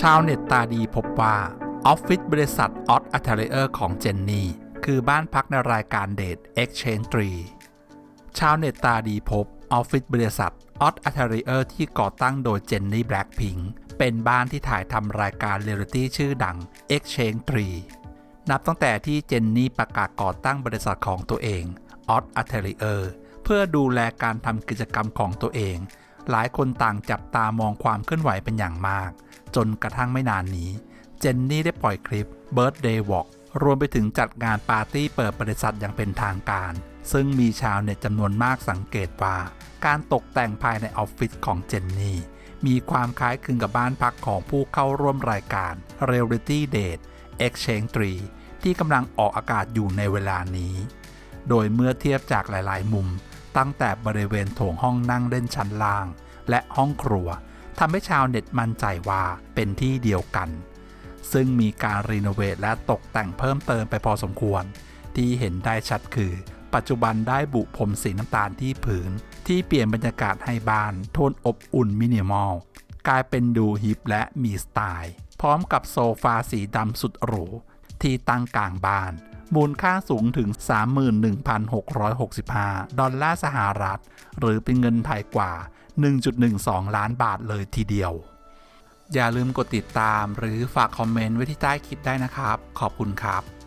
ชาวเน็ตตาดีพบว่า ออฟฟิศบริษัทออ t อั t เ l เ r อร์ของเจนนี่ คือบ้านพักในรายการเดท Exchange 3 ชาวเน็ตตาดีพบ ออฟฟิศบริษัทออ t อั t เ l เ r อร์ที่ก่อตั้งโดยเจนนี่แบล็กพิงเป็นบ้านที่ถ่ายทำรายการเรียลิตี้ชื่อดัง Exchange 3 นับตั้งแต่ที่เจนนี่ประกาศก่อตั้งบริษัทของตัวเองออ t อั t เ l เ r อร์เพื่อดูแลการทำกิจกรรมของตัวเอง หลายคนต่างจับตามองความเคลื่อนไหวเป็นอย่างมาก จนกระทั่งไม่นานนี้ เจนนี่ได้ปล่อยคลิป Birthday Walk รวมไปถึงจัดงานปาร์ตี้เปิดบริษัทอย่างเป็นทางการ ซึ่งมีชาวเน็ตจำนวนมากสังเกตว่า การตกแต่งภายในออฟฟิศของเจนนี่ มีความคล้ายคลึงกับบ้านพักของผู้เข้าร่วมรายการ Reality Date Exchange 3 ที่กำลังออกอากาศอยู่ในเวลานี้ โดยเมื่อเทียบจากหลาย ๆ มุม ตั้งแต่บริเวณโถงห้องนั่งเล่นชั้นล่าง และห้องครัว ทำให้ชาวเน็ตมั่นใจว่าเป็นที่เดียวกัน ซึ่งมีการรีโนเวทและตกแต่งเพิ่มเติมไปพอสมควร ที่เห็นได้ชัดคือ ปัจจุบันได้บุพรมสีน้ำตาลที่ผืน ที่เปลี่ยนบรรยากาศให้บ้าน โทนอบอุ่นมินิมอล กลายเป็นดูฮิปและมีสไตล์ พร้อมกับโซฟาสีดำสุดหรูที่ตั้งกลางบ้านมูลค่าสูงถึง 31,665 ดอลลาร์สหรัฐ หรือเป็นเงินไทยกว่า 1.12 ล้านบาทเลยทีเดียว อย่าลืมกดติดตามหรือฝากคอมเมนต์ไว้ที่ใต้คลิปได้นะครับ ขอบคุณครับ